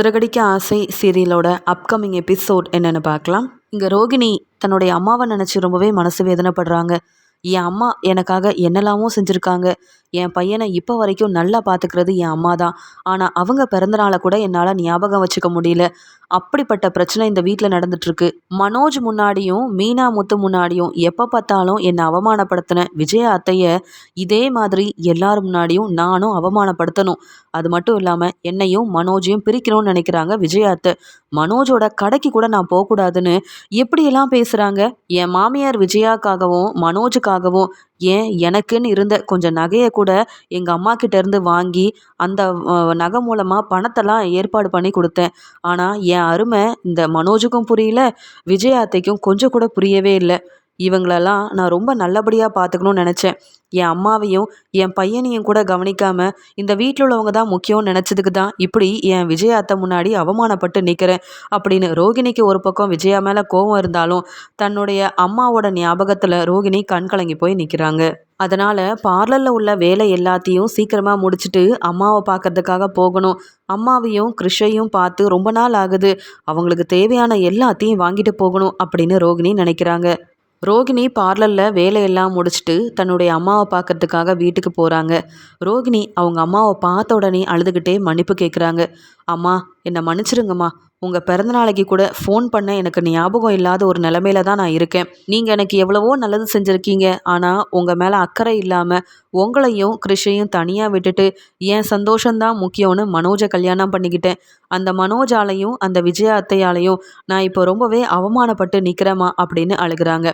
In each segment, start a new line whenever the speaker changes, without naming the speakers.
சிறகடிக்க ஆசை சீரியலோட upcoming episode என்னென்னு பார்க்கலாம். இங்கே ரோகிணி தன்னுடைய அம்மாவை நினச்சி ரொம்பவே மனசு வேதனைப்படுறாங்க. என் அம்மா எனக்காக என்னெல்லாமோ செஞ்சுருக்காங்க. என் பையனை இப்போ வரைக்கும் நல்லா பார்த்துக்கிறது என் அம்மா தான். ஆனால் அவங்க பிறந்தநாளை கூட என்னால் ஞாபகம் வச்சுக்க முடியல. அப்படிப்பட்ட பிரச்சனை இந்த வீட்டில் நடந்துட்டுருக்கு. மனோஜ் முன்னாடியும் மீனா முத்து முன்னாடியும் எப்போ பார்த்தாலும் என்னை அவமானப்படுத்தின விஜய அத்தையை இதே மாதிரி எல்லார் முன்னாடியும் நானும் அவமானப்படுத்தணும். அது மட்டும் இல்லாமல் என்னையும் மனோஜையும் பிரிக்கணும்னு நினைக்கிறாங்க விஜய அத்தை. மனோஜோட கடைக்கு கூட நான் போகக்கூடாதுன்னு எப்படியெல்லாம் பேசுகிறாங்க என் மாமியார் விஜயாக்காகவும் அவளுக்காகவும் ஏன்? எனக்குன்னு இருந்த கொஞ்சம் நகையை கூட எங்கள் அம்மா கிட்டேருந்து வாங்கி அந்த நகை மூலமாக பணத்தெல்லாம் ஏற்பாடு பண்ணி கொடுத்தேன். ஆனால் என் அருமை இந்த மனோஜுக்கும் புரியல விஜய் அத்தைக்கும் கொஞ்சம் கூட புரியவே இல்லை. இவங்களெல்லாம் நான் ரொம்ப நல்லபடியாக பார்த்துக்கணும்னு நினச்சேன். என் அம்மாவையும் என் பையனையும் கூட கவனிக்காமல் இந்த வீட்டில் உள்ளவங்க தான் முக்கியம்னு நினச்சதுக்கு தான் இப்படி என் விஜய் அத்தை முன்னாடி அவமானப்பட்டு நிற்கிறேன் அப்படின்னு ரோகிணிக்கு ஒரு பக்கம் விஜயா மேலே கோவம் இருந்தாலும் தன்னுடைய அம்மாவோட ஞாபகத்தில் ரோகிணி கண் கலங்கி போய் நிற்கிறாங்க அதனால் பார்லரில் உள்ள வேலை எல்லாத்தையும் சீக்கிரமாக முடிச்சுட்டு அம்மாவை பார்க்கறதுக்காக போகணும். அம்மாவையும் கிருஷையும் பார்த்து ரொம்ப நாள் ஆகுது. அவங்களுக்கு தேவையான எல்லாத்தையும் வாங்கிட்டு போகணும் அப்படின்னு ரோகிணி நினைக்கிறாங்க. ரோகிணி பார்லரில் வேலையெல்லாம் முடிச்சுட்டு தன்னுடைய அம்மாவை பார்க்கறதுக்காக வீட்டுக்கு போகிறாங்க ரோகிணி அவங்க அம்மாவை பார்த்த உடனே அழுதுகிட்டே மன்னிப்பு கேட்குறாங்க அம்மா என்னை மன்னிச்சிருங்கம்மா. உங்கள் பிறந்தநாளைக்கு கூட ஃபோன் பண்ண எனக்கு ஞாபகம் இல்லாத ஒரு நிலமையில தான் நான் இருக்கேன். நீங்கள் எனக்கு எவ்வளவோ நல்லது செஞ்சுருக்கீங்க. ஆனால் உங்கள் மேலே அக்கறை இல்லாமல் உங்களையும் கிருஷையும் தனியாக விட்டுட்டு என் சந்தோஷந்தான் முக்கியம்னு மனோஜை கல்யாணம் பண்ணிக்கிட்டேன். அந்த மனோஜாலையும் அந்த விஜயா அத்தையாலையும் நான் இப்போ ரொம்பவே அவமானப்பட்டு நிற்கிறேம்மா அப்படின்னு அழுகிறாங்க.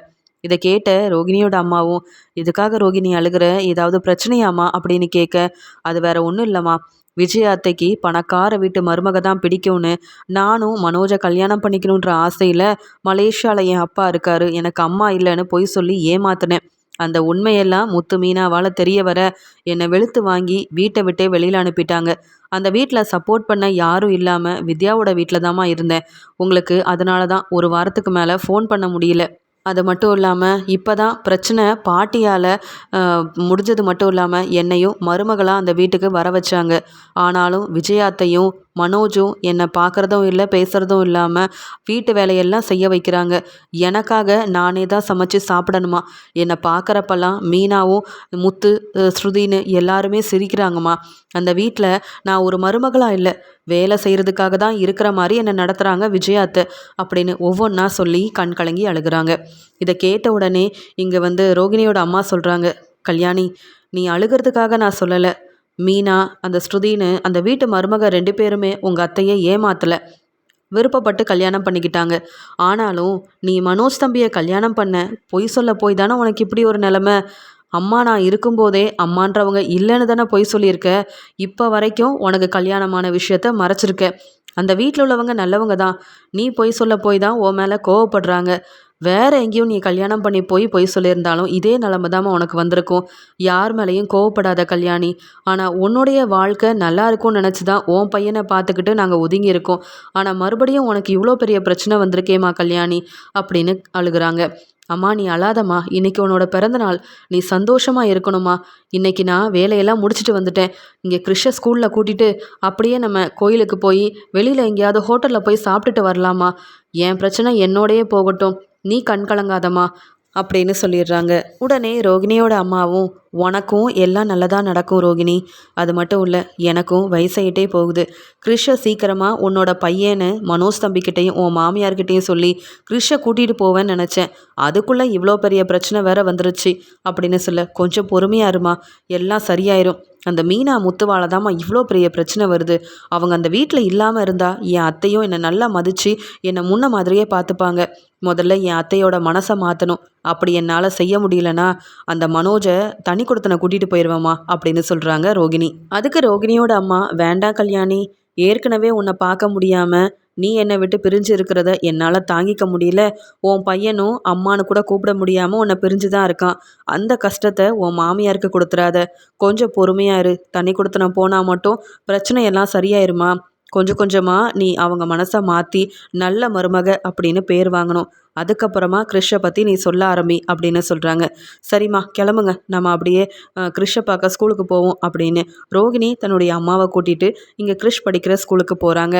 இதை கேட்ட ரோகிணியோட அம்மாவும் இதுக்காக ரோகிணி அழுகிற ஏதாவது பிரச்சனையாமா அப்படின்னு கேட்க அது வேற ஒன்றும் இல்லைம்மா. விஜய் அத்தைக்கு பணக்கார வீட்டு மருமக தான் பிடிக்கும்னு நானும் மனோஜை கல்யாணம் பண்ணிக்கணுன்ற ஆசையில் மலேசியாவில் என் அப்பா இருக்காரு. எனக்கு அம்மா இல்லைன்னு பொய் சொல்லி ஏமாத்தினேன். அந்த உண்மையெல்லாம் முத்து மீனாவால் தெரிய வர என்னை வெளுத்து வாங்கி வீட்டை விட்டே வெளியில் அனுப்பிட்டாங்க. அந்த வீட்டில் சப்போர்ட் பண்ண யாரும் இல்லாமல் வித்யாவோட வீட்டில் தாம்மா இருந்தேன். உங்களுக்கு அதனால தான் ஒரு வாரத்துக்கு மேலே ஃபோன் பண்ண முடியல. அது மட்டும் இல்லாமல் இப்போ தான் பிரச்சனை பாட்டியால் முடிஞ்சது மட்டும் இல்லாமல் என்னையும் மருமகளாக அந்த வீட்டுக்கு வர வச்சாங்க. ஆனாலும் விஜயாத்தையும் மனோஜும் என்னை பார்க்குறதும் இல்லை பேசுகிறதும் இல்லாமல் வீட்டு வேலையெல்லாம் செய்ய வைக்கிறாங்க. எனக்காக நானே தான் சமைச்சு சாப்பிடணுமா? என்னை பார்க்குறப்பெல்லாம் மீனாவும் முத்து ஸ்ருதின்னு எல்லாருமே சிரிக்கிறாங்கம்மா. அந்த வீட்டில் நான் ஒரு மருமகளாக இல்லை. வேலை செய்கிறதுக்காக தான் இருக்கிற மாதிரி என்னை நடத்துகிறாங்க விஜயாத்தை அப்படின்னு ஒவ்வொன்றா சொல்லி கண் கலங்கி அழுகிறாங்க. இதை கேட்ட உடனே இங்கே வந்து ரோகிணியோட அம்மா சொல்கிறாங்க கல்யாணி நீ அழுகிறதுக்காக நான் சொல்லலை. மீனா அந்த ஸ்ருதின்னு அந்த வீட்டு மருமக ரெண்டு பேருமே உங்கள் அத்தையை ஏமாத்தலை. விருப்பப்பட்டு கல்யாணம் பண்ணிக்கிட்டாங்க. ஆனாலும் நீ மனோஜ் தம்பியை கல்யாணம் பண்ண பொய் சொல்ல போய் தானே உனக்கு இப்படி ஒரு நிலமை? அம்மா நான் இருக்கும்போதே அம்மான்றவங்க இல்லைன்னு தானே பொய் சொல்லியிருக்க? இப்போ வரைக்கும் உனக்கு கல்யாணமான விஷயத்த மறைச்சிருக்க. அந்த வீட்டில் உள்ளவங்க நல்லவங்க தான். நீ பொய் சொல்ல போய் தான் உன் மேலே கோவப்படுறாங்க. வேற எங்கேயும் நீ கல்யாணம் பண்ணி போய் பொய் சொல்லியிருந்தாலும் இதே நிலமை தான் உனக்கு வந்திருக்கும். யார் மேலேயும் கோவப்படாத கல்யாணி. ஆனால் உன்னுடைய வாழ்க்கை நல்லா இருக்கும்னு நினச்சி தான் உன் பையனை பார்த்துக்கிட்டு நாங்கள் ஒதுங்கி இருக்கோம் ஆனால் மறுபடியும் உனக்கு இவ்வளோ பெரிய பிரச்சனை வந்திருக்கேம்மா கல்யாணி அப்படின்னு அழுகிறாங்க. அம்மா நீ அழாதம்மா. இன்னைக்கு உன்னோட பிறந்த நாள். நீ சந்தோஷமாக இருக்கணுமா இன்னைக்கு நான் வேலையெல்லாம் முடிச்சுட்டு வந்துட்டேன். இங்கே கிருஷ்ண ஸ்கூலில் கூட்டிகிட்டு அப்படியே நம்ம கோயிலுக்கு போய் வெளியில் எங்கேயாவது ஹோட்டலில் போய் சாப்பிட்டுட்டு வரலாமா? என் பிரச்சனை என்னோடையே போகட்டும். நீ கண் கலங்காதம்மா அப்படின்னு சொல்லிடுறாங்க. உடனே ரோகிணியோட அம்மாவும் உனக்கும் எல்லாம் நல்லதாக நடக்கும் ரோகிணி. அது மட்டும் இல்லை எனக்கும் வயசாயிட்டே போகுது. கிருஷ சீக்கிரமாக உன்னோட பையனை மனோஜ் தம்பிக்கிட்டையும் உன் மாமியார்கிட்டையும் சொல்லி கிருஷ கூட்டிகிட்டு போவேன்னு நினச்சேன். அதுக்குள்ளே இவ்வளோ பெரிய பிரச்சனை வேற வந்துருச்சு. அப்படின்னு சொல்ல கொஞ்சம் பொறுமையாக இருமா எல்லாம் சரியாயிரும். அந்த மீனா முத்துவால தாம்மா இவ்வளோ பெரிய பிரச்சனை வருது. அவங்க அந்த வீட்டில் இல்லாமல் இருந்தால் என் அத்தையும் என்னை நல்லா மதித்து என்னை முன்ன மாதிரியே பார்த்துப்பாங்க முதல்ல என் அத்தையோட மனசை மாற்றணும் அப்படி என்னால் செய்ய முடியலன்னா அந்த மனோஜை தனி கொடுத்தனை கூட்டிகிட்டு போயிடுவேம்மா அப்படின்னு சொல்கிறாங்க ரோகிணி. அதுக்கு ரோகிணியோட அம்மா வேண்டாம் கல்யாணி ஏற்கனவே உன்னை பார்க்க முடியாமல் நீ என்னை விட்டு பிரிஞ்சு இருக்கிறத என்னால் தாங்கிக்க முடியல. உன் பையனும் அம்மானு கூட கூப்பிட முடியாமல் உன்னை பிரிஞ்சு தான் இருக்கான். அந்த கஷ்டத்தை உன் மாமியாருக்கு கொடுத்துறாத. கொஞ்சம் பொறுமையாக இரு. தண்ணி கொடுத்தன போனால் மட்டும் பிரச்சனையெல்லாம் சரியாயிருமா? கொஞ்சம் கொஞ்சமாக நீ அவங்க மனசை மாற்றி நல்ல மருமக அப்படின்னு பேர் வாங்கணும். அதுக்கப்புறமா கிறிஷை பற்றி நீ சொல்ல ஆரம்பி அப்படின்னு சொல்கிறாங்க சரிம்மா கிளம்புங்க. நம்ம அப்படியே கிறிஷை பார்க்க ஸ்கூலுக்கு போவோம் அப்படின்னு ரோகிணி தன்னுடைய அம்மாவை கூட்டிகிட்டு இங்கே கிறிஷ் படிக்கிற ஸ்கூலுக்கு போகிறாங்க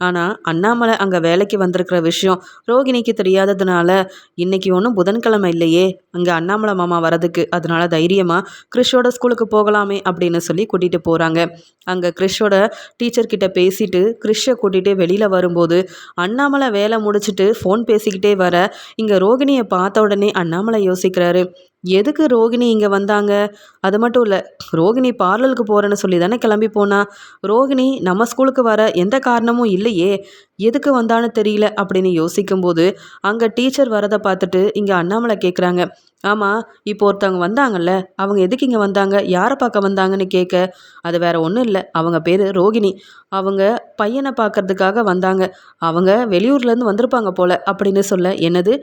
ஆனால் அண்ணாமலை அங்கே வேலைக்கு வந்திருக்கிற விஷயம் ரோகிணிக்கு தெரியாததுனால இன்னைக்கு ஒன்றும் புதன்கிழமை இல்லையே. அங்கே அண்ணாமலை மாமா வரதுக்கு அதனால தைரியமாக கிறிஷோட ஸ்கூலுக்கு போகலாமே அப்படின்னு சொல்லி கூட்டிகிட்டு போகிறாங்க அங்கே கிறிஷோட டீச்சர்கிட்ட பேசிட்டு கிறிஷை கூட்டிகிட்டு வெளியில் வரும்போது அண்ணாமலை வேலை முடிச்சுட்டு ஃபோன் பேசிக்கிட்டே வர இங்கே ரோகிணியை பார்த்த உடனே அண்ணாமலை யோசிக்கிறாரு எதுக்கு ரோகிணி இங்கே வந்தாங்க? அது மட்டும் இல்லை ரோகிணி பார்லருக்கு போகிறேன்னு சொல்லி தானே கிளம்பி போனா? ரோகிணி நம்ம ஸ்கூலுக்கு வர எந்த காரணமும் இல்லையே. எதுக்கு வந்தான்னு தெரியல அப்படின்னு யோசிக்கும்போது அங்கே டீச்சர் வரதை பார்த்துட்டு இங்கே அண்ணாமலை கேட்குறாங்க ஆமாம் இப்போ ஒருத்தவங்க வந்தாங்கல்ல அவங்க எதுக்கு இங்கே வந்தாங்க? யாரை பார்க்க வந்தாங்கன்னு கேட்க அது வேற ஒன்றும் இல்லை அவங்க பேர் ரோகிணி. அவங்க பையனை பார்க்கறதுக்காக வந்தாங்க. அவங்க வெளியூர்லேருந்து வந்திருப்பாங்க போல அப்படின்னு சொல்ல என்னது?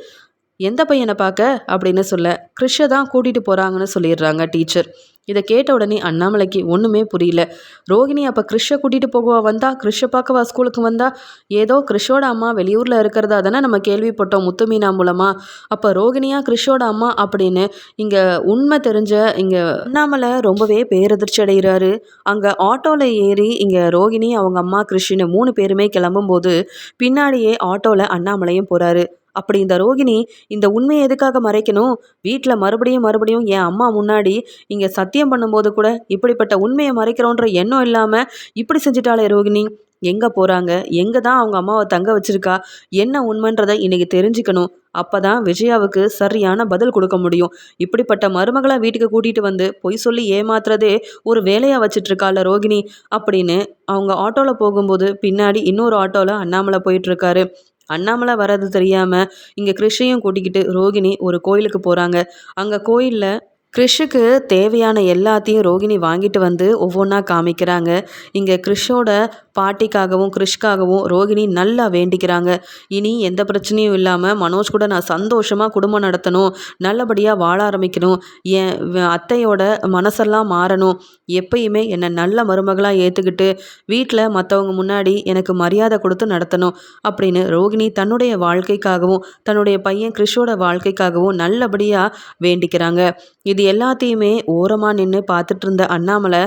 எந்த பையனை பார்க்க அப்படின்னு சொல்ல கிறிஷை தான் கூட்டிகிட்டு போகிறாங்கன்னு சொல்லிடுறாங்க டீச்சர். இதை கேட்ட உடனே அண்ணாமலைக்கு ஒன்றுமே புரியல. ரோகிணி அப்போ கிறிஷை கூட்டிகிட்டு போகவா வந்தா? கிறிஷை பார்க்கவா ஸ்கூலுக்கு வந்தா? ஏதோ கிருஷோட அம்மா வெளியூரில் இருக்கிறதா தானே நம்ம கேள்விப்பட்டோம் முத்துமீனா மூலமாக அப்போ ரோகிணியா கிருஷோட அம்மா அப்படின்னு இங்கே உண்மை தெரிஞ்ச இங்கே அண்ணாமலை ரொம்பவே பேரதிர்ச்சி அடைகிறாரு. அங்கே ஆட்டோவில் ஏறி இங்கே ரோகிணி அவங்க அம்மா கிறிஷின்னு மூணு பேருமே கிளம்பும்போது பின்னாடியே ஆட்டோவில் அண்ணாமலையும் போகிறாரு அப்படி இந்த ரோகிணி இந்த உண்மையை எதுக்காக மறைக்கணும்? வீட்டில் மறுபடியும் மறுபடியும் என் அம்மா முன்னாடி இங்கே சத்தியம் பண்ணும்போது கூட இப்படிப்பட்ட உண்மையை மறைக்கிறோன்ற எண்ணம் இல்லாமல் இப்படி செஞ்சிட்டாளே ரோகிணி. எங்கே போகிறாங்க எங்கே தான் அவங்க அம்மாவை தங்க வச்சிருக்கா? என்ன உண்மைன்றதை இன்றைக்கி தெரிஞ்சுக்கணும். அப்போ தான் விஜயாவுக்கு சரியான பதில் கொடுக்க முடியும். இப்படிப்பட்ட மருமகளை வீட்டுக்கு கூட்டிகிட்டு வந்து பொய் சொல்லி ஏமாத்துறதே ஒரு வேலையாக வச்சிட்ருக்காள் ரோகிணி அப்படின்னு அவங்க ஆட்டோவில் போகும்போது பின்னாடி இன்னொரு ஆட்டோவில் அண்ணாமலை போயிட்டுருக்காரு. அண்ணாமலை வர்றது தெரியாமல் இங்கே கிருஷ்ணையும் கூட்டிக்கிட்டு ரோகிணி ஒரு கோயிலுக்கு போகிறாங்க அங்கே கோயிலில் கிறிஷுக்கு தேவையான எல்லாத்தையும் ரோகிணி வாங்கிட்டு வந்து ஒவ்வொன்றா காமிக்கிறாங்க. இங்கே கிறிஷோட பாட்டிக்காகவும் கிறிஷ்காகவும் ரோகிணி நல்லா வேண்டிக்கிறாங்க. இனி எந்த பிரச்சனையும் இல்லாமல் மனோஜ் கூட நான் சந்தோஷமாக குடும்பம் நடத்தணும். நல்லபடியாக வாழ ஆரம்பிக்கணும். என் அத்தையோட மனசெல்லாம் மாறணும். எப்பயுமே என்னை நல்ல மருமகளாக ஏற்றுக்கிட்டு வீட்டில் மற்றவங்க முன்னாடி எனக்கு மரியாதை கொடுத்து நடத்தணும் அப்படின்னு ரோகிணி தன்னுடைய வாழ்க்கைக்காகவும் தன்னுடைய பையன் கிறிஷோட வாழ்க்கைக்காகவும் நல்லபடியாக வேண்டிக்கிறாங்க. இது இது எல்லாத்தையுமே ஓரமாக நின்று பார்த்துட்டு இருந்த அண்ணாமலை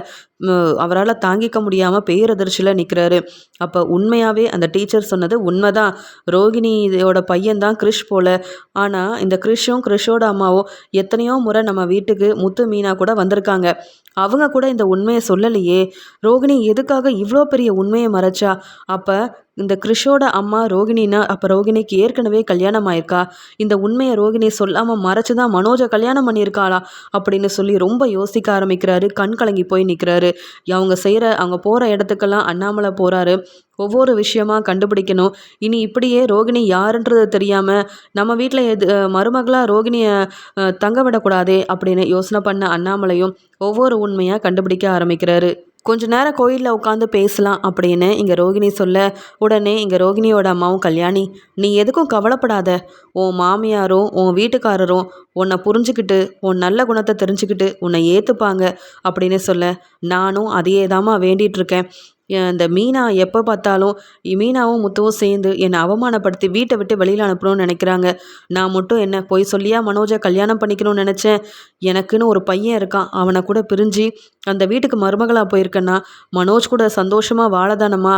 அவரால் தாங்கிக்க முடியாமல் பேரதிர்ச்சியில் நிற்கிறாரு அப்போ உண்மையாகவே அந்த டீச்சர் சொன்னது உண்மைதான். ரோகிணியோட பையன்தான் கிறிஷ் போல். ஆனால் இந்த கிறிஷும் கிறிஷோட அம்மாவோ எத்தனையோ முறை நம்ம வீட்டுக்கு முத்து மீனா கூட வந்திருக்காங்க. அவங்க கூட இந்த உண்மையை சொல்லலையே. ரோகிணி எதுக்காக இவ்வளோ பெரிய உண்மையை மறைச்சா? அப்போ இந்த கிறிஷோட அம்மா ரோகிணினா அப்போ ரோகிணிக்கு ஏற்கனவே கல்யாணம் ஆயிருக்கா? இந்த உண்மையை ரோகிணி சொல்லாமல் மறைச்சு தான் மனோஜை கல்யாணம் பண்ணியிருக்காளா? அப்படின்னு சொல்லி ரொம்ப யோசிக்க ஆரம்பிக்கிறாரு. கண் கலங்கி போய் நிற்கிறாரு அவங்க செய்கிற அவங்க போகிற இடத்துக்கெல்லாம் அண்ணாமலை போகிறாரு ஒவ்வொரு விஷயமா கண்டுபிடிக்கணும். இனி இப்படியே ரோகிணி யாருன்றது தெரியாமல் நம்ம வீட்டில் எது மருமகளாக ரோகிணியை தங்க விடக்கூடாதே அப்படின்னு யோசனை பண்ண அண்ணாமலையும் ஒவ்வொரு உண்மையாக கண்டுபிடிக்க ஆரம்பிக்கிறாரு. கொஞ்ச நேரம் கோயிலில் உட்காந்து பேசலாம் அப்படின்னு இங்கே ரோகிணி சொல்ல உடனே இங்கே ரோகிணியோட அம்மாவும் கல்யாணி நீ எதுக்கும் கவலைப்படாத. உன் மாமியாரும் உன் வீட்டுக்காரரும் உன்னை புரிஞ்சுக்கிட்டு உன் நல்ல குணத்தை தெரிஞ்சுக்கிட்டு உன்னை ஏற்றுப்பாங்க அப்படின்னு சொல்ல நானும் அதையே தாம்மா வேண்டிகிட்ருக்கேன் இந்த மீனா எப்போ பார்த்தாலும் மீனாவும் முத்துவும் சேர்ந்து என்னை அவமானப்படுத்தி வீட்டை விட்டு வெளியில் அனுப்பணும்னு நினைக்கிறாங்க. நான் மட்டும் என்ன போய் சொல்லியா மனோஜை கல்யாணம் பண்ணிக்கணும்னு நினச்சேன்? எனக்குன்னு ஒரு பையன் இருக்கான். அவனை கூட பிரிஞ்சு அந்த வீட்டுக்கு மருமகளாக போயிருக்கேன்னா மனோஜ் கூட சந்தோஷமாக வாழதானம்மா?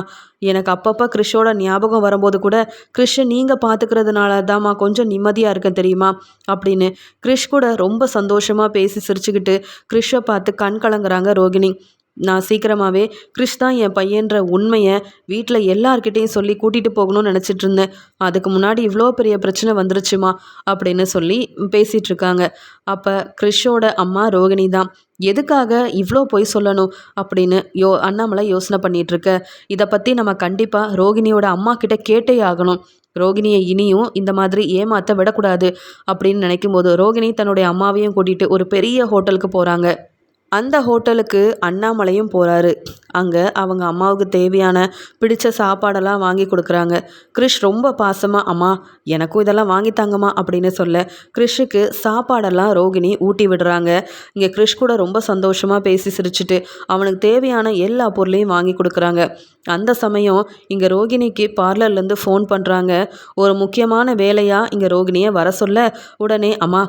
எனக்கு அப்பப்போ கிறிஷோட ஞாபகம் வரும்போது கூட கிறிஷை நீங்கள் பார்த்துக்கிறதுனால தாம்மா கொஞ்சம் நிம்மதியாக இருக்கேன் தெரியுமா? அப்படின்னு கிறிஷ் கூட ரொம்ப சந்தோஷமாக பேசி சிரிச்சுக்கிட்டு கிறிஷை பார்த்து கண் கலங்குறாங்க ரோகிணி. நான் சீக்கிரமாகவே கிறிஷ் தான் என் பையன்ற உண்மையை வீட்டில் எல்லார்கிட்டேயும் சொல்லி கூட்டிகிட்டு போகணும்னு நினச்சிட்டு இருந்தேன். அதுக்கு முன்னாடி இவ்வளோ பெரிய பிரச்சனை வந்துருச்சுமா? அப்படின்னு சொல்லி பேசிகிட்டு இருக்காங்க. அப்போ கிறிஷோட அம்மா ரோகிணி தான். எதுக்காக இவ்வளோ பொய் சொல்லணும்? அப்படின்னு யோ அண்ணாமலை யோசனை பண்ணிகிட்ருக்க இதை பற்றி நம்ம கண்டிப்பாக ரோகிணியோட அம்மா கிட்ட கேட்டே ஆகணும். ரோகிணியை இனியும் இந்த மாதிரி ஏமாற்ற விடக்கூடாது அப்படின்னு நினைக்கும் போது ரோகிணி தன்னுடைய அம்மாவையும் கூட்டிகிட்டு ஒரு பெரிய ஹோட்டலுக்கு போகிறாங்க அந்த ஹோட்டலுக்கு அண்ணாமலையும் போகிறாரு அங்கே அவங்க அம்மாவுக்கு தேவையான பிடிச்ச சாப்பாடெல்லாம் வாங்கி கொடுக்குறாங்க. கிறிஷ் ரொம்ப பாசமாக அம்மா எனக்கும் இதெல்லாம் வாங்கித்தாங்கம்மா அப்படின்னு சொல்ல கிறிஷுக்கு சாப்பாடெல்லாம் ரோகிணி ஊட்டி விடுறாங்க. இங்கே கிறிஷ் கூட ரொம்ப சந்தோஷமாக பேசி சிரிச்சுட்டு அவனுக்கு தேவையான எல்லா பொருளையும் வாங்கி கொடுக்குறாங்க. அந்த சமயம் இங்கே ரோகிணிக்கு பார்லர்லேருந்து ஃபோன் பண்ணுறாங்க ஒரு முக்கியமான வேலையாக இங்கே ரோகிணியை வர சொல்ல உடனே அம்மா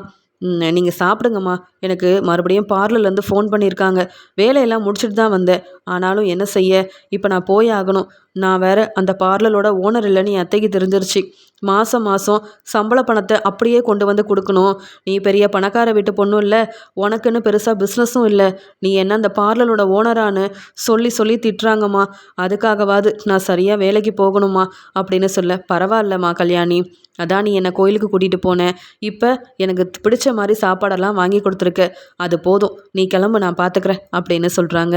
நீங்கள் சாப்பிடுங்கம்மா. எனக்கு மறுபடியும் பார்லர்லேருந்து ஃபோன் பண்ணியிருக்காங்க. வேலையெல்லாம் முடிச்சுட்டு தான் வந்தேன். ஆனாலும் என்ன செய்ய? இப்போ நான் போய் ஆகணும். நான் வேற அந்த பார்லரோட ஓனர் இல்லைன்னு என் அத்தைக்கு தெரிஞ்சிருச்சு. மாதம் மாதம் சம்பள பணத்தை அப்படியே கொண்டு வந்து கொடுக்கணும். நீ பெரிய பணக்கார வீட்டு பொண்ணும் இல்லை. உனக்குன்னு பெருசாக பிஸ்னஸும் இல்லை. நீ என்ன அந்த பார்லரோட ஓனரான்னு சொல்லி சொல்லி திட்டுறாங்கம்மா. அதுக்காகவாது நான் சரியாக வேலைக்கு போகணுமா அப்படின்னு சொல்ல பரவாயில்லம்மா கல்யாணி. அதான் நீ என்னை கோயிலுக்கு கூட்டிகிட்டு போனேன் இப்போ எனக்கு பிடிச்ச மாதிரி சாப்பாடெல்லாம் வாங்கி கொடுத்துருக்க. அது போதும். நீ கிளம்பு நான் பார்த்துக்கிறேன் அப்படின்னு சொல்கிறாங்க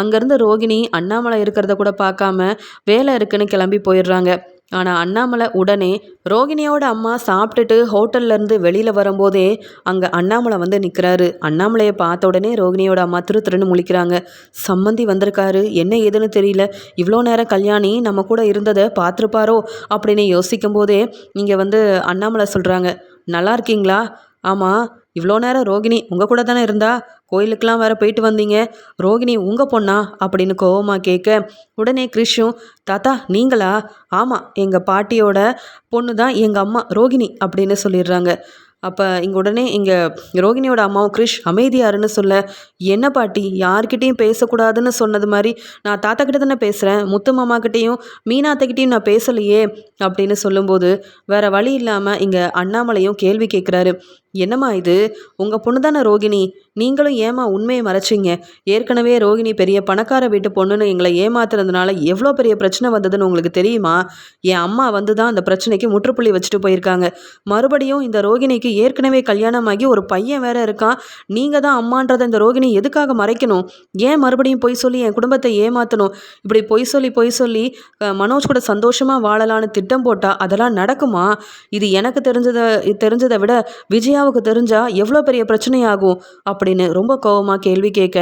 அங்கேருந்து ரோகிணி அண்ணாமலை இருக்கிறத கூட பார்க்காம வேலை இருக்குன்னு கிளம்பி போயிடுறாங்க. ஆனால் அண்ணாமலை உடனே ரோகிணியோட அம்மா சாப்பிட்டுட்டு ஹோட்டல்லேருந்து வெளியில் வரும்போதே அங்கே அண்ணாமலை வந்து நிற்கிறாரு அண்ணாமலையை பார்த்த உடனே ரோகிணியோட அம்மா திரு திருன்னு முழிக்கிறாங்க. சம்மந்தி வந்திருக்காரு. என்ன ஏதுன்னு தெரியல. இவ்வளோ நேரம் கல்யாணி நம்ம கூட இருந்ததை பார்த்துருப்பாரோ? அப்படின்னு யோசிக்கும் போதே இங்கே வந்து அண்ணாமலை சொல்கிறாங்க நல்லா இருக்கீங்களா? ஆமாம் இவ்வளோ நேரம் ரோகிணி உங்கள் கூட தானே இருந்தா? கோயிலுக்கெலாம் வேற போயிட்டு வந்தீங்க. ரோகிணி உங்கள் பொண்ணா? அப்படின்னு கோவமாக கேட்க உடனே கிருஷும் தாத்தா நீங்களா? ஆமாம் எங்கள் பாட்டியோட பொண்ணு தான் எங்கள் அம்மா ரோகிணி அப்படின்னு சொல்லிடுறாங்க. அப்போ இங்கே உடனே இங்கே ரோகிணியோட அம்மாவும் கிரிஷ் அமைதியாருன்னு சொல்ல என்ன பாட்டி யார்கிட்டையும் பேசக்கூடாதுன்னு சொன்னது மாதிரி நான் தாத்தா கிட்ட தானே பேசுகிறேன் முத்து மாமா கிட்டேயும் நான் பேசலையே அப்படின்னு சொல்லும்போது வேற வழி இல்லாமல் இங்கே அண்ணாமலையும் கேள்வி கேட்குறாரு என்னம்மா இது? உங்கள் பொண்ணு தானே ரோகிணி? நீங்களும் ஏமா உண்மையை மறைச்சிங்க? ஏற்கனவே ரோகிணி பெரிய பணக்கார வீட்டு பொண்ணுன்னு எங்களை ஏமாத்துறதுனால எவ்வளோ பெரிய பிரச்சனை வந்ததுன்னு உங்களுக்கு தெரியுமா? என் அம்மா வந்து தான் அந்த பிரச்சனைக்கு முற்றுப்புள்ளி வச்சுட்டு போயிருக்காங்க. மறுபடியும் இந்த ரோகிணிக்கு ஏற்கனவே கல்யாணமாகி ஒரு பையன் வேற இருக்கான். நீங்கள் தான் அம்மான்றதை இந்த ரோகிணி எதுக்காக மறைக்கணும்? ஏன் மறுபடியும் பொய் சொல்லி என் குடும்பத்தை ஏமாற்றணும் இப்படி பொய் சொல்லி பொய் சொல்லி மனோஜ் கூட சந்தோஷமாக வாழலான்னு திட்டம் போட்டால் அதெல்லாம் நடக்குமா? இது எனக்கு தெரிஞ்சதை தெரிஞ்சதை விட விஜயாவுக்கு தெரிஞ்சால் எவ்வளோ பெரிய பிரச்சனையாகும் அப்படின்னு ரொம்ப கோவமாக கேள்வி கேட்க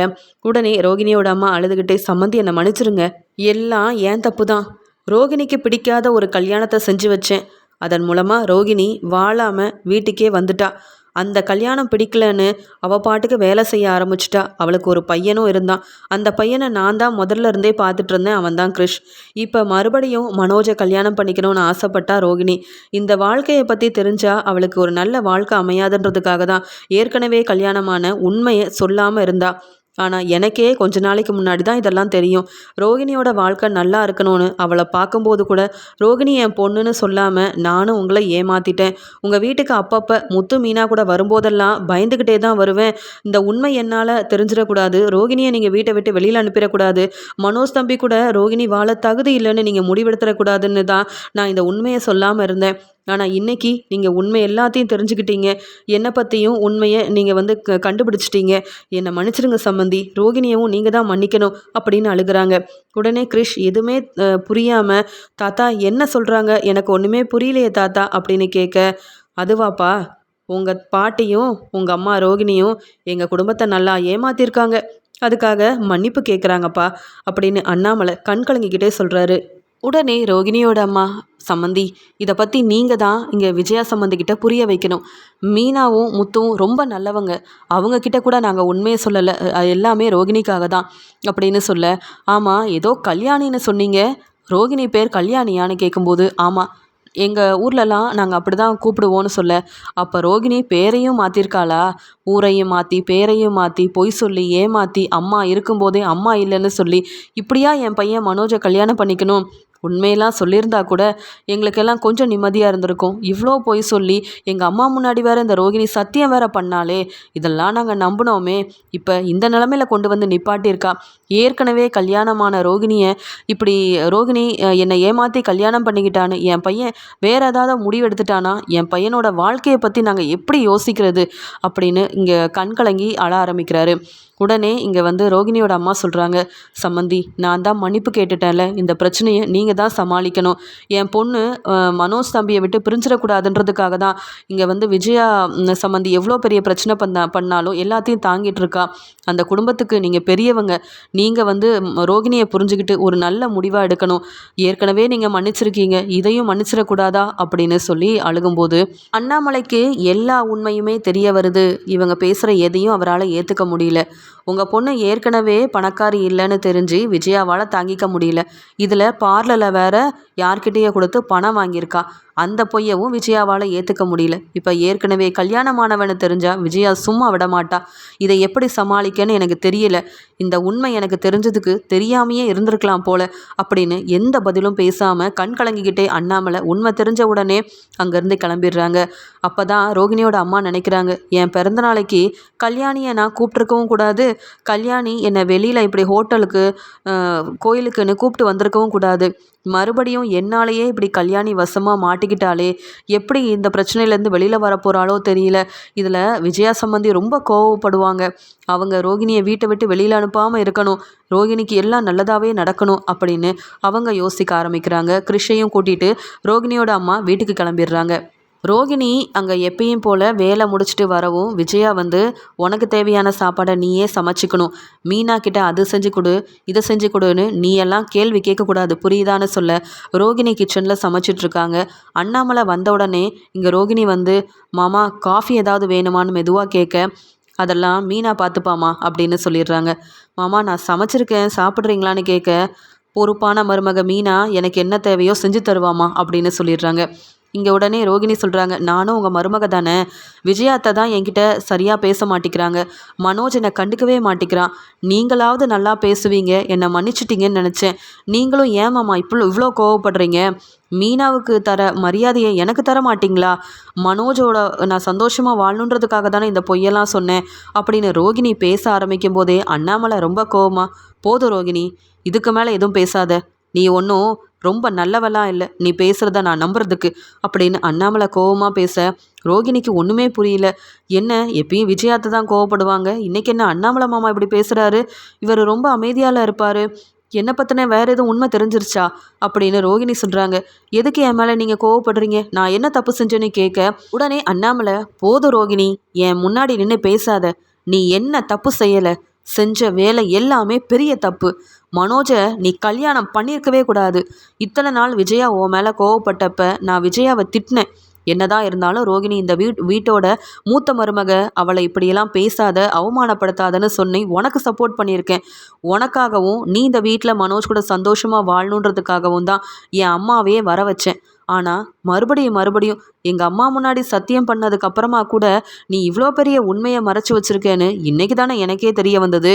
உடனே ரோகிணியோட அம்மா அழுதுகிட்டே சம்மந்தி என்னை மன்னிச்சிருங்க. எல்லாம் ஏன் தப்பு தான் ரோகிணிக்கு பிடிக்காத ஒரு கல்யாணத்தை செஞ்சு வச்சேன். அதன் மூலமாக ரோகிணி வாழாமல் வீட்டுக்கே வந்துட்டா. அந்த கல்யாணம் பிடிக்கலன்னு அவள் பாட்டுக்கு வேலை செய்ய ஆரம்பிச்சிட்டா. அவளுக்கு ஒரு பையனும் இருந்தான். அந்த பையனை நான் தான் முதல்ல இருந்தே பார்த்துட்டு இருந்தேன். அவன் தான் கிருஷ். இப்போ மறுபடியும் மனோஜை கல்யாணம் பண்ணிக்கணும்னு ஆசைப்பட்டா ரோகிணி. இந்த வாழ்க்கையை பற்றி தெரிஞ்சா அவளுக்கு ஒரு நல்ல வாழ்க்கை அமையாதுன்றதுக்காக தான் ஏற்கனவே கல்யாணமான உண்மையை சொல்லாமல் இருந்தா. ஆனால் எனக்கே கொஞ்ச நாளைக்கு முன்னாடி தான் இதெல்லாம் தெரியும். ரோகிணியோட வாழ்க்கை நல்லா இருக்கணும்னு அவளை பார்க்கும்போது கூட ரோகிணி என் பொண்ணுன்னு சொல்லாமல் நானும் உங்களை ஏமாற்றிட்டேன் உங்கள் வீட்டுக்கு அப்பப்போ முத்து மீனா கூட வரும்போதெல்லாம் பயந்துக்கிட்டே தான் வருவேன். இந்த உண்மை என்னால் தெரிஞ்சிடக்கூடாது. ரோகிணியை நீங்கள் வீட்டை விட்டு வெளியில் அனுப்பிடக்கூடாது. மனோஜ் தம்பி கூட ரோகிணி வாழ தகுதி இல்லைன்னு நீங்கள் முடிவெடுத்துடக்கூடாதுன்னு தான் நான் இந்த உண்மையை சொல்லாமல் இருந்தேன். ஆனால் இன்றைக்கி நீங்கள் உண்மை எல்லாத்தையும் தெரிஞ்சுக்கிட்டீங்க. என்னை பற்றியும் உண்மையை நீங்கள் வந்து க கண்டுபிடிச்சிட்டீங்க. என்னை மன்னிச்சிடுங்க சம்மந்தி ரோகிணியவும் நீங்கள் தான் மன்னிக்கணும் அப்படின்னு அழுகிறாங்க. உடனே கிரிஷ் எதுவுமே புரியாமல் தாத்தா என்ன சொல்கிறாங்க எனக்கு ஒன்றுமே புரியலையே தாத்தா அப்படின்னு கேட்க அதுவாப்பா உங்கள் பாட்டியும் உங்கள் அம்மா ரோகிணியும் எங்கள் குடும்பத்தை நல்லா ஏமாத்திருக்காங்க. அதுக்காக மன்னிப்பு கேட்குறாங்கப்பா அப்படின்னு அண்ணாமலை கண் கலங்கிக்கிட்டே சொல்கிறாரு உடனே ரோகிணியோட அம்மா சம்மந்தி இதை பற்றி நீங்கள் தான் இங்கே விஜயா சம்மந்திக்கிட்ட புரிய வைக்கணும். மீனாவும் முத்துவும் ரொம்ப நல்லவங்க. அவங்கக்கிட்ட கூட நாங்கள் உண்மையை சொல்லலை. எல்லாமே ரோகிணிக்காக தான். அப்படின்னு சொல்ல ஆமாம் ஏதோ கல்யாணின்னு சொன்னீங்க. ரோகிணி பேர் கல்யாணியான்னு கேட்கும்போது ஆமாம் எங்கள் ஊர்லலாம் நாங்கள் அப்படி தான் கூப்பிடுவோன்னு சொல்ல. அப்போ ரோகிணி பேரையும் மாற்றிருக்காளா ஊரையும் மாற்றி பேரையும் மாற்றி பொய் சொல்லி ஏமாற்றி அம்மா இருக்கும்போதே அம்மா இல்லைன்னு சொல்லி இப்படியா என் பையன் மனோஜை கல்யாணம் பண்ணிக்கணும்? உண்மையெல்லாம் சொல்லியிருந்தா கூட எங்களுக்கெல்லாம் கொஞ்சம் நிம்மதியாக இருந்திருக்கும். இவ்வளோ பொய் சொல்லி எங்கள் அம்மா முன்னாடி வேற இந்த ரோகிணி சத்தியம் வேற பண்ணாலே இதெல்லாம் நாங்கள் நம்பினோமே. இப்போ இந்த நிலமையில கொண்டு வந்து நிப்பாட்டியிருக்கா. ஏற்கனவே கல்யாணமான ரோகிணியை இப்படி ரோகிணி என்னை ஏமாற்றி கல்யாணம் பண்ணிக்கிட்டான்னு என் பையன் வேற ஏதாவது முடிவு எடுத்துட்டானா? என் பையனோட வாழ்க்கையை பற்றி நாங்கள் எப்படி யோசிக்கிறது? அப்படின்னு இங்கே கண்கலங்கி அழ ஆரம்பிக்கிறாரு. உடனே இங்கே வந்து ரோகிணியோட அம்மா சொல்கிறாங்க சம்மந்தி நான் தான் மன்னிப்பு கேட்டுட்டேன்ல இந்த பிரச்சனையை நீங்கள் தான் சமாளிக்கணும். என் பொண்ணு மனோஜ் தம்பியை விட்டு பிரிஞ்சிடக்கூடாதுன்றதுக்காக தான் இங்கே வந்து விஜயா சம்மந்தி எவ்வளோ பெரிய பிரச்சனை பண்ண பண்ணாலும் எல்லாத்தையும் தாங்கிட்டு இருக்கா. அந்த குடும்பத்துக்கு நீங்கள் பெரியவங்க நீங்கள் வந்து ரோகிணியை புரிஞ்சுக்கிட்டு ஒரு நல்ல முடிவாக எடுக்கணும். ஏற்கனவே நீங்கள் மன்னிச்சிருக்கீங்க இதையும் மன்னிச்சிடக்கூடாதா? அப்படின்னு சொல்லி அழுகும்போது அண்ணாமலைக்கு எல்லா உண்மையுமே தெரிய வருது. இவங்க பேசுகிற எதையும் அவரால் ஏற்றுக்க முடியல. உங்கள் பொண்ணு ஏற்கனவே பணக்காரி இல்லைன்னு தெரிஞ்சு விஜயாவால் தாங்கிக்க முடியல. இதில் பார்லரில் வேற யார்கிட்டயோ கொடுத்து பணம் வாங்கியிருக்கா. அந்த பொய்யவும் விஜயாவால் ஏற்றுக்க முடியல. இப்போ ஏற்கனவே கல்யாணமானவனு தெரிஞ்சா விஜயா சும்மா விட மாட்டா இதை எப்படி சமாளிக்கன்னு எனக்கு தெரியல. இந்த உண்மை எனக்கு தெரிஞ்சதுக்கு தெரியாமையே இருந்திருக்கலாம் போல அப்படின்னு எந்த பதிலும் பேசாமல் கண் கலங்கிக்கிட்டே அண்ணாமலை உண்மை தெரிஞ்ச உடனே அங்கேருந்து கிளம்பிடுறாங்க. அப்போ தான் ரோகிணியோட அம்மா நினைக்கிறாங்க என் பிறந்த நாளைக்கு கல்யாணியை நான் கூப்பிட்ருக்கவும் கூடாது. கல்யாணி என்னை வெளியில் இப்படி ஹோட்டலுக்கு கோயிலுக்குன்னு கூப்பிட்டு வந்திருக்கவும் கூடாது. மறுபடியும் என்னாலேயே இப்படி கல்யாணி வசமாக மாட்டிக்கிட்டாலே எப்படி இந்த பிரச்சனையிலேருந்து வெளியில் வரப்போகிறாளோ தெரியல. இதில் விஜயா சம்பந்தி ரொம்ப கோவப்படுவாங்க. அவங்க ரோகிணியை வீட்டை விட்டு வெளியில் அனுப்பாமல் இருக்கணும். ரோகிணிக்கு எல்லாம் நல்லதாகவே நடக்கணும் அப்படின்னு அவங்க யோசிக்க ஆரம்பிக்கிறாங்க. கிருஷையும் கூட்டிகிட்டு ரோகிணியோட அம்மா வீட்டுக்கு கிளம்பிடுறாங்க. ரோகிணி அங்கே எப்பயும் போல் வேலை முடிச்சுட்டு வரவும் விஜயா வந்து உனக்கு தேவையான சாப்பாடை நீயே சமைச்சிக்கணும். மீனா கிட்ட அது செஞ்சு கொடு இதை செஞ்சு கொடுன்னு நீ எல்லாம் கேள்வி கேட்கக்கூடாது. புரியுதான்னு சொல்ல ரோகிணி கிச்சனில் சமைச்சிட்ருக்காங்க அண்ணாமலை வந்த உடனே இங்கே ரோகிணி வந்து மாமா காஃபி ஏதாவது வேணுமான்னு மெதுவாக கேட்க அதெல்லாம் மீனா பார்த்துப்பாமா அப்படின்னு சொல்லிடுறாங்க. மாமா நான் சமைச்சிருக்கேன் சாப்பிட்றீங்களான்னு கேட்க பொறுப்பான மருமக மீனா எனக்கு என்ன தேவையோ செஞ்சு தருவாமா அப்படின்னு சொல்லிடுறாங்க. இங்கே உடனே ரோகிணி சொல்கிறாங்க நானும் உங்கள் மருமக தானே. விஜயாத்தை தான் என்கிட்ட சரியாக பேச மாட்டேங்கிறாங்க மனோஜ் என்னை கண்டுக்கவே மாட்டேங்கிறான் நீங்களாவது நல்லா பேசுவீங்க. என்னை மன்னிச்சிட்டிங்கன்னு நினச்சேன். நீங்களும் ஏமாம்மா இப்போ இவ்வளோ கோவப்படுறீங்க? மீனாவுக்கு தர மரியாதையை எனக்கு தர மாட்டிங்களா? மனோஜோட நான் சந்தோஷமாக வாழணுன்றதுக்காக தானே இந்த பொய்யெல்லாம் சொன்னேன். அப்படின்னு ரோகிணி பேச ஆரம்பிக்கும் போதே அண்ணாமலை ரொம்ப கோவமா போதும் ரோகிணி இதுக்கு மேலே எதுவும் பேசாத. நீ ஒன்றும் ரொம்ப நல்லவெல்லாம் இல்லை. நீ பேசுகிறத நான் நம்புறதுக்கு. அப்படின்னு அண்ணாமலை கோவமாக பேச ரோகிணிக்கு ஒன்றுமே புரியல. என்ன எப்பயும் விஜயாத்தை தான் கோவப்படுவாங்க? இன்றைக்கி என்ன அண்ணாமலை மாமா இப்படி பேசுகிறாரு இவர் ரொம்ப அமைதியால் இருப்பார். என்னை பற்றின வேறு எதுவும் உண்மை தெரிஞ்சிருச்சா? அப்படின்னு ரோகிணி சொல்கிறாங்க எதுக்கு என் மேலே நீங்கள் கோவப்படுறீங்க? நான் என்ன தப்பு செஞ்சேன்னு கேட்க உடனே அண்ணாமலை போதும் ரோகிணி என் முன்னாடி நின்று பேசாத. நீ என்ன தப்பு செய்யலை? செஞ்ச வேலை எல்லாமே பெரிய தப்பு. மனோஜை நீ கல்யாணம் பண்ணியிருக்கவே கூடாது. இத்தனை நாள் விஜயா உன் மேலே கோவப்பட்டப்ப நான் விஜயாவை திட்டினேன். என்னதான் இருந்தாலும் ரோகிணி இந்த வீட் வீட்டோட மூத்த மருமக அவளை இப்படியெல்லாம் பேசாத அவமானப்படுத்தாதன்னு சொன்னி உனக்கு சப்போர்ட் பண்ணியிருக்கேன். உனக்காகவும் நீ இந்த வீட்டில் மனோஜ் கூட சந்தோஷமாக வாழணுன்றதுக்காகவும் தான் என் அம்மாவையே வர வச்சேன் ஆனால் மறுபடியும் மறுபடியும் எங்கள் அம்மா முன்னாடி சத்தியம் பண்ணதுக்கு அப்புறமா கூட நீ இவ்வளோ பெரிய உண்மையை மறைச்சி வச்சுருக்கேன்னு இன்றைக்கி தானே எனக்கே தெரிய வந்தது.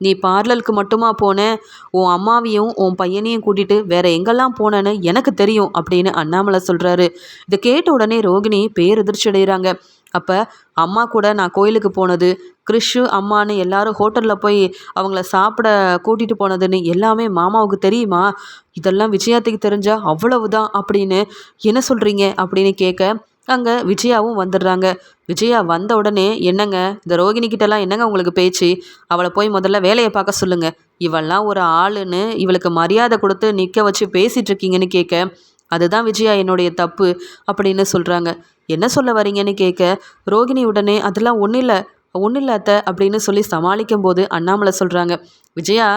நீ பார்லருக்கு மட்டுமா போனேன் உன் அம்மாவையும் உன் பையனையும் கூட்டிகிட்டு வேற எங்கெல்லாம் போனேன்னு எனக்கு தெரியும் அப்படின்னு அண்ணாமலை சொல்கிறாரு இதை கேட்ட உடனே ரோகிணி பேரெதிர்ச்சி அடைகிறாங்க அப்போ அம்மா கூட நான் கோயிலுக்கு போனது கிறிஷு அம்மானு எல்லாரும் ஹோட்டலில் போய் அவங்கள சாப்பிட கூட்டிகிட்டு போனதுன்னு எல்லாமே மாமாவுக்கு தெரியுமா? இதெல்லாம் விஜயாத்துக்கு தெரிஞ்சால் அவ்வளவுதான் அப்படின்னு என்ன சொல்கிறீங்க அப்படின்னு கேட்க அங்கே விஜயாவும் வந்துடுறாங்க. விஜயா வந்த உடனே என்னங்க? இந்த ரோகிணிக்கிட்டலாம் என்னங்க உங்களுக்கு பேச்சு? அவளை போய் முதல்ல வேலையை பார்க்க சொல்லுங்கள் இவெல்லாம் ஒரு ஆளுன்னு இவளுக்கு மரியாதை கொடுத்து நிற்க வச்சு பேசிகிட்ருக்கீங்கன்னு கேட்க அதுதான் விஜயா என்னுடைய தப்பு அப்படின்னு சொல்கிறாங்க என்ன சொல்ல வரீங்கன்னு கேட்க ரோகிணி உடனே அதெல்லாம் ஒன்றும் இல்லை ஒன்றும் இல்லை அத்தை அப்படின்னு சொல்லி சமாளிக்கும் போது அண்ணாமலை சொல்கிறாங்க விஜயா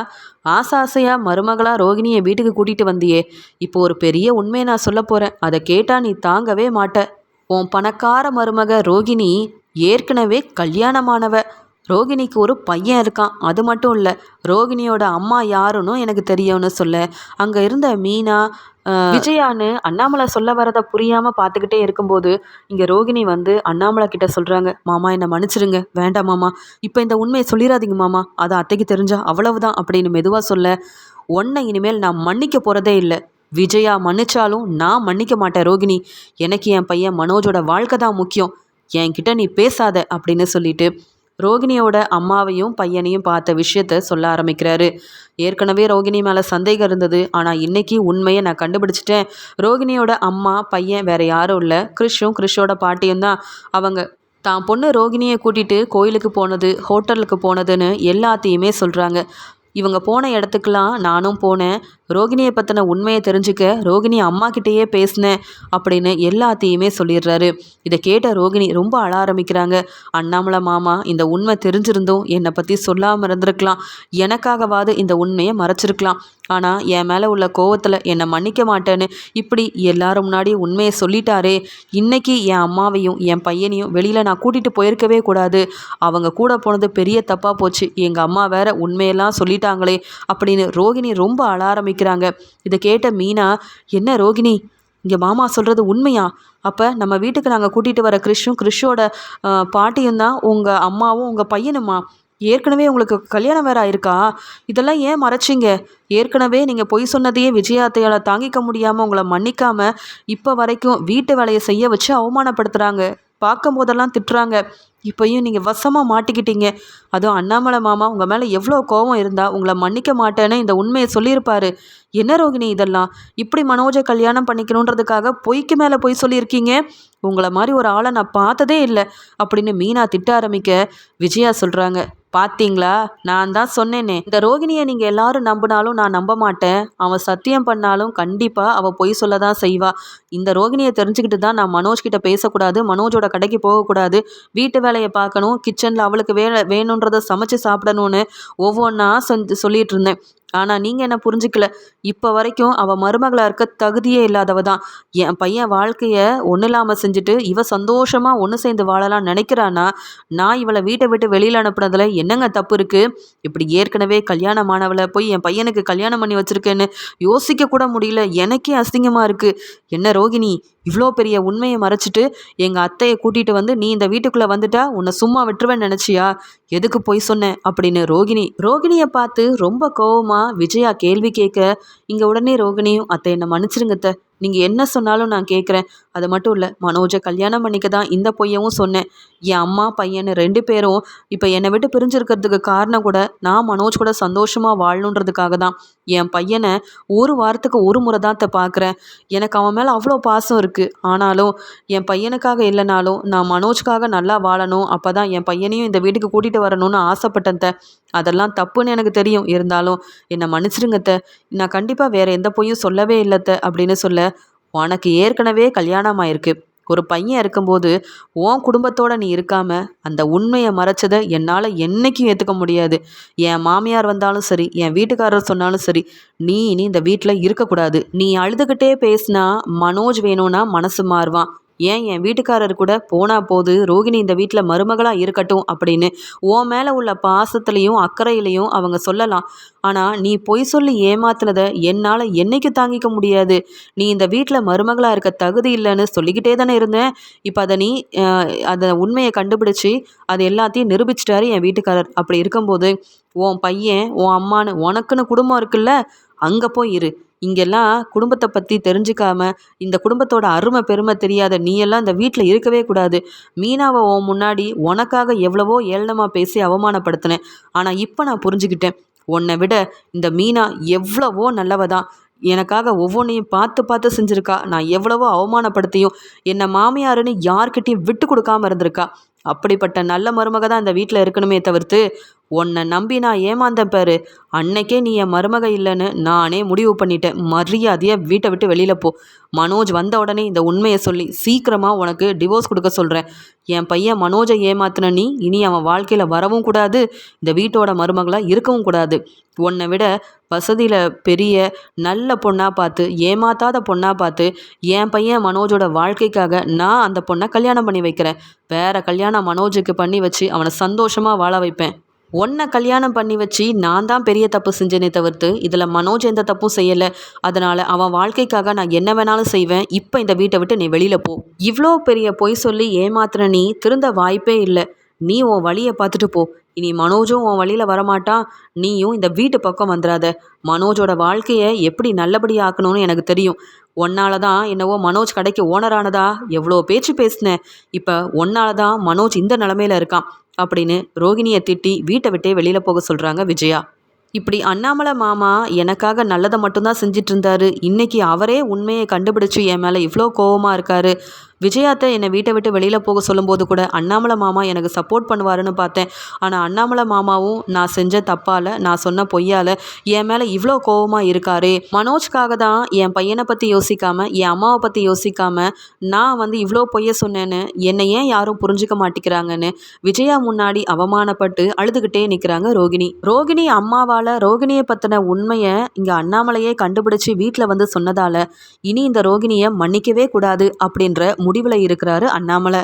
ஆசை ஆசையாக மருமகளாக ரோகிணியை வீட்டுக்கு கூட்டிகிட்டு வந்தியே. இப்போ ஒரு பெரிய உண்மையை நான் சொல்ல போகிறேன் அதை கேட்டால் நீ தாங்கவே மாட்ட. உன் பணக்கார மருமக ரோகிணி ஏற்கனவே கல்யாணமானவ. ரோகிணிக்கு ஒரு பையன் இருக்கான். அது மட்டும் இல்லை ரோகிணியோட அம்மா யாருன்னு எனக்கு தெரியும்னு சொல்ல அங்கே இருந்த மீனா விஜயான்னு அண்ணாமலை சொல்ல வரதை புரியாமல் பார்த்துக்கிட்டே இருக்கும்போது இங்கே ரோகிணி வந்து அண்ணாமலை கிட்ட சொல்கிறாங்க மாமா என்னை மன்னிச்சிருங்க. வேண்டாம் மாமா. இப்போ இந்த உண்மையை சொல்லிடாதீங்க மாமா. அதை அத்தைக்கு தெரிஞ்சா அவ்வளவுதான் அப்படின்னு மெதுவாக சொல்ல ஒன்றை இனிமேல் நான் மன்னிக்க போகிறதே இல்லை. விஜயா மன்னிச்சாலும் நான் மன்னிக்க மாட்டேன் ரோகிணி. எனக்கு என் பையன் மனோஜோட வாழ்க்கை தான் முக்கியம். என்கிட்ட நீ பேசாத அப்படின்னு சொல்லிட்டு ரோகிணியோட அம்மாவையும் பையனையும் பார்த்த விஷயத்த சொல்ல ஆரம்பிக்கிறாரு. ஏற்கனவே ரோகிணி மேலே சந்தேகம் இருந்தது. ஆனால் இன்னைக்கு உண்மையை நான் கண்டுபிடிச்சிட்டேன். ரோகிணியோட அம்மா பையன் வேற யாரும் இல்லை. கிறிஷும் கிறிஷோட பாட்டியும் தான். அவங்க தான் பொண்ணு ரோகிணியை கூட்டிகிட்டு கோயிலுக்கு போனது ஹோட்டலுக்கு போனதுன்னு எல்லாத்தையுமே சொல்கிறாங்க இவங்க போன இடத்துக்கெல்லாம் நானும் போனேன். ரோகிணியை பற்றின உண்மையை தெரிஞ்சுக்க ரோகிணி அம்மா கிட்டேயே பேசினேன் அப்படின்னு எல்லாத்தையுமே சொல்லிடுறாரு. இதை கேட்ட ரோகிணி ரொம்ப அழ ஆரம்பிக்கிறாங்க. அண்ணாமலை மாமா இந்த உண்மை தெரிஞ்சிருந்தும் என்னை பற்றி சொல்லாமல் இருந்திருக்கலாம். எனக்காகவாது இந்த உண்மையை மறைச்சிருக்கலாம். ஆனால் என் மேலே உள்ள கோவத்தில் என்னை மன்னிக்க மாட்டேன்னு இப்படி எல்லாரும் முன்னாடி உண்மையை சொல்லிட்டாரே. இன்னைக்கு என் அம்மாவையும் என் பையனையும் வெளியில் நான் கூட்டிகிட்டு போயிருக்கவே கூடாது. அவங்க கூட போனது பெரிய தப்பாக போச்சு. எங்கள் அம்மா வேற உண்மையெல்லாம் சொல்லிட்டாங்களே அப்படின்னு ரோகிணி ரொம்ப அழ ஆரம்பிக்க ஆரம்பிக்கிறாங்க இதை கேட்ட மீனா என்ன ரோகிணி இங்கே மாமா சொல்கிறது உண்மையா? அப்போ நம்ம வீட்டுக்கு நாங்கள் கூட்டிகிட்டு வர கிறிஷும் கிறிஷோட பாட்டியும் தான் உங்கள் அம்மாவும் உங்கள் பையனுமா? ஏற்கனவே உங்களுக்கு கல்யாணம் வேற ஆயிருக்கா? இதெல்லாம் ஏன் மறைச்சிங்க? ஏற்கனவே நீங்கள் பொய் சொன்னதையே விஜயாத்தையால் தாங்கிக்க முடியாமல் உங்களை மன்னிக்காமல் இப்போ வரைக்கும் வீட்டு வேலையை செய்ய வச்சு அவமானப்படுத்துகிறாங்க பார்க்கும் போதெல்லாம் திட்டுறாங்க. இப்போயும் நீங்கள் வசமாக மாட்டிக்கிட்டீங்க. அதுவும் அண்ணாமலை மாமா உங்கள் மேலே எவ்வளோ கோபம் இருந்தால் உங்களை மன்னிக்க மாட்டேன்னு இந்த உண்மையை சொல்லியிருப்பாரு. என்ன ரோகிணி இதெல்லாம்? இப்படி மனோஜை கல்யாணம் பண்ணிக்கணுன்றதுக்காக பொய்க்கு மேலே பொய் சொல்லியிருக்கீங்க? உங்களை மாதிரி ஒரு ஆளை நான் பார்த்ததே இல்லை. அப்படின்னு மீனா திட்ட ஆரம்பிக்க விஜயா சொல்கிறாங்க பாத்தீங்களா? நான் தான் சொன்னேனே. இந்த ரோகிணியை நீங்கள் எல்லாரும் நம்பினாலும் நான் நம்ப மாட்டேன். அவன் சத்தியம் பண்ணாலும் கண்டிப்பாக அவள் பொய் சொல்ல தான் செய்வா. இந்த ரோகிணியை தெரிஞ்சுக்கிட்டு தான் நான் மனோஜ் கிட்ட பேசக்கூடாது மனோஜோட கடைக்கு போகக்கூடாது. வீட்டு வேலையை பார்க்கணும் கிச்சனில் அவளுக்கு வேலை வேணுன்றதை சமைச்சு சாப்பிடணும்னு ஒவ்வொன்றா செஞ்சு சொல்லிட்டு இருந்தேன். ஆனால் நீங்கள் என்ன புரிஞ்சுக்கல? இப்போ வரைக்கும் அவள் மருமகளாக இருக்க தகுதியே இல்லாதவ தான். என் பையன் வாழ்க்கையை ஒன்றும் இல்லாமல் செஞ்சுட்டு இவ சந்தோஷமாக ஒன்று சேர்ந்து வாழலாம் நினைக்கிறானா நான் இவளை வீட்டை விட்டு வெளியில் அனுப்புனதுல என்னங்க தப்பு இருக்குது இப்படி ஏற்கனவே கல்யாணமானவளை போய் என் பையனுக்கு கல்யாணம் பண்ணி வச்சிருக்கேன்னு யோசிக்க கூட முடியல. எனக்கே அசிங்கமாக இருக்குது என்ன ரோகிணி இவ்வளோ பெரிய உண்மையை மறைச்சிட்டு எங்கள் அத்தையை கூட்டிகிட்டு வந்து நீ இந்த வீட்டுக்குள்ளே வந்துட்டா உன்னை சும்மா விட்டுருவேன்னு நினச்சியா? எதுக்கு போய் சொன்னேன் அப்படின்னு ரோகிணி ரோகிணியை பார்த்து ரொம்ப கோவமாக கோவமா விஜயா கேள்வி கேட்க இங்கே உடனே ரோகிணியும் அத்தை என்னை மன்னிச்சிருங்கத்த நீங்கள் என்ன சொன்னாலும் நான் கேட்குறேன். அது மட்டும் இல்லை மனோஜை கல்யாணம் பண்ணிக்க தான் இந்த பொய்யவும் சொன்னேன். என் அம்மா பையன் ரெண்டு பேரும் இப்போ என்னை விட்டு பிரிஞ்சிருக்கிறதுக்கு காரணம் கூட நான் மனோஜ் கூட சந்தோஷமாக வாழணுன்றதுக்காக தான். என் பையனை ஒரு வாரத்துக்கு ஒரு முறை தான் பார்க்குறேன் எனக்கு அவன் மேலே அவ்வளோ பாசம் இருக்குது ஆனாலும் என் பையனுக்காக இல்லைனாலும் நான் மனோஜ்காக நல்லா வாழணும். அப்போ தான் என் பையனையும் இந்த வீட்டுக்கு கூட்டிகிட்டு வரணும்னு ஆசைப்பட்டேன் அதெல்லாம் தப்புன்னு எனக்கு தெரியும். இருந்தாலும் என்னை மன்னிச்சிடுங்க அத்தை. நான் கண்டிப்பாக வேற எந்த பொய்யும் சொல்லவே இல்லை அத்தை அப்படின்னு சொல்ல உனக்கு ஏற்கனவே கல்யாணம் ஆயிருக்கு ஒரு பையன் இருக்கும்போது உன் குடும்பத்தோட நீ இருக்காம அந்த உண்மையை மறைச்சதை என்னால் என்னைக்கும் ஏற்றுக்க முடியாது. என் மாமியார் வந்தாலும் சரி என் வீட்டுக்காரர் சொன்னாலும் சரி நீ இனி இந்த வீட்டில் இருக்கக்கூடாது. நீ அழுதுகிட்டே பேசினா மனோஜ் வேணும்னா மனசு மாறுவான். ஏன் என் வீட்டுக்காரர் கூட போனா போது ரோகிணி இந்த வீட்டில் மருமகளாக இருக்கட்டும் அப்படின்னு உன் மேலே உள்ள பாசத்துலேயும் அக்கறையிலையும் அவங்க சொல்லலாம். ஆனால் நீ பொய் சொல்லி ஏமாத்தினதை என்னால் என்னைக்கு தாங்கிக்க முடியாது? நீ இந்த வீட்டில் மருமகளாக இருக்க தகுதி இல்லைன்னு சொல்லிக்கிட்டே தானே இருந்தேன் இப்போ அதை நீ அதை உண்மையை கண்டுபிடிச்சி அது எல்லாத்தையும் நிரூபிச்சிட்டாரு என் வீட்டுக்காரர். அப்படி இருக்கும்போது உன் பையன் உன் அம்மான்னு உனக்குன்னு குடும்பம் இருக்குல்ல? அங்கே போய் இரு. இங்கெல்லாம் குடும்பத்தை பற்றி தெரிஞ்சுக்காம இந்த குடும்பத்தோட அருமை பெருமை தெரியாத நீ எல்லாம் இந்த வீட்டில் இருக்கவே கூடாது. மீனாவை உன் முன்னாடி உனக்காக எவ்வளவோ ஏளனமாக பேசி அவமானப்படுத்தினேன். ஆனால் இப்போ நான் புரிஞ்சுக்கிட்டேன். உன்னை விட இந்த மீனா எவ்வளவோ நல்லவ தான் எனக்காக ஒவ்வொன்றையும் பார்த்து பார்த்து செஞ்சுருக்கா. நான் எவ்வளவோ அவமானப்படுத்தியும் என்னை மாமியாருன்னு யார்கிட்டையும் விட்டு கொடுக்காம இருந்திருக்கா. அப்படிப்பட்ட நல்ல மருமக தான் இந்த வீட்டில் இருக்கணுமே தவிர்த்து உன்னை நம்பி நான் ஏமாந்தேன் பாரு. அன்னைக்கே நீ என் மருமக இல்லைன்னு நானே முடிவு பண்ணிட்டேன். மரியாதையாக வீட்டை விட்டு வெளியில் போ. மனோஜ் வந்த உடனே இந்த உண்மையை சொல்லி சீக்கிரமாக உனக்கு டிவோர்ஸ் கொடுக்க சொல்கிறேன் என் பையன் மனோஜை ஏமாத்தின நீ இனி அவன் வாழ்க்கையில் வரவும் கூடாது. இந்த வீட்டோட மருமகளாக இருக்கவும் கூடாது. உன்னை விட வசதியில் பெரிய நல்ல பொண்ணாக பார்த்து ஏமாத்தாத பொண்ணாக பார்த்து என் பையன் மனோஜோட வாழ்க்கைக்காக நான் அந்த பொண்ணை கல்யாணம் பண்ணி வைக்கிறேன். வேற கல்யாணம் மனோஜுக்கு பண்ணி வச்சு அவனை சந்தோஷமாக வாழ வைப்பேன். உன்னை கல்யாணம் பண்ணி வச்சு நான் தான் பெரிய தப்பு செஞ்சேனே தவிர்த்து இதில் மனோஜ் எந்த தப்பும் செய்யலை. அதனால் அவன் வாழ்க்கைக்காக நான் என்ன வேணாலும் செய்வேன். இப்போ இந்த வீட்டை விட்டு நீ வெளியில் போ. இவ்வளோ பெரிய பொய் சொல்லி ஏமாத்துற நீ திருந்த வாய்ப்பே இல்லை. நீ உன் வழியை பார்த்துட்டு போ. இனி மனோஜும் உன் வழியில் வரமாட்டான். நீயும் இந்த வீட்டு பக்கம் வந்துடாத மனோஜோட வாழ்க்கையை எப்படி நல்லபடியாக ஆக்கணும்னு எனக்கு தெரியும். உன்னால தான் என்னவோ மனோஜ் கடைக்கு ஓனரானதா எவ்வளோ பேச்சு பேசினேன் இப்போ உன்னால தான் மனோஜ் இந்த நிலமையில இருக்கான். அப்படின்னு ரோகிணியை திட்டி வீட்டை விட்டே வெளியில் போக சொல்கிறாங்க விஜயா. இப்படி அண்ணாமலை மாமா எனக்காக நல்லதை மட்டும்தான் செஞ்சிட்டு இருந்தாரு. இன்னைக்கு அவரே உண்மையை கண்டுபிடிச்சு என் மேலே இவ்வளோ கோவமாக இருக்காரு. விஜயாத்தை என்னை வீட்டை விட்டு வெளியில் போக சொல்லும்போது கூட அண்ணாமலை மாமா எனக்கு சப்போர்ட் பண்ணுவாருன்னு பார்த்தேன். ஆனால் அண்ணாமலை மாமாவும் நான் செஞ்ச தப்பால் நான் சொன்ன பொய்யால் என் மேலே இவ்வளோ கோவமாக இருக்காரு. மனோஜ்காக தான் என் பையனை பற்றி யோசிக்காமல் என் அம்மாவை பற்றி யோசிக்காமல் நான் வந்து இவ்வளோ பொய்ய சொன்னேன்னு என்னை ஏன் யாரும் புரிஞ்சுக்க மாட்டேங்கிறாங்கன்னு விஜயா முன்னாடி அவமானப்பட்டு அழுதுகிட்டே நிற்கிறாங்க ரோகிணி. ரோகிணி அம்மாவால் ரோகிணியை பற்றின உண்மையை இங்கே அண்ணாமலையே கண்டுபிடிச்சு வீட்டில் வந்து சொன்னதால் இனி இந்த ரோகிணியை மன்னிக்கவே கூடாது அப்படின்ற முடிவில் இருக்கிறாரு அண்ணாமலை.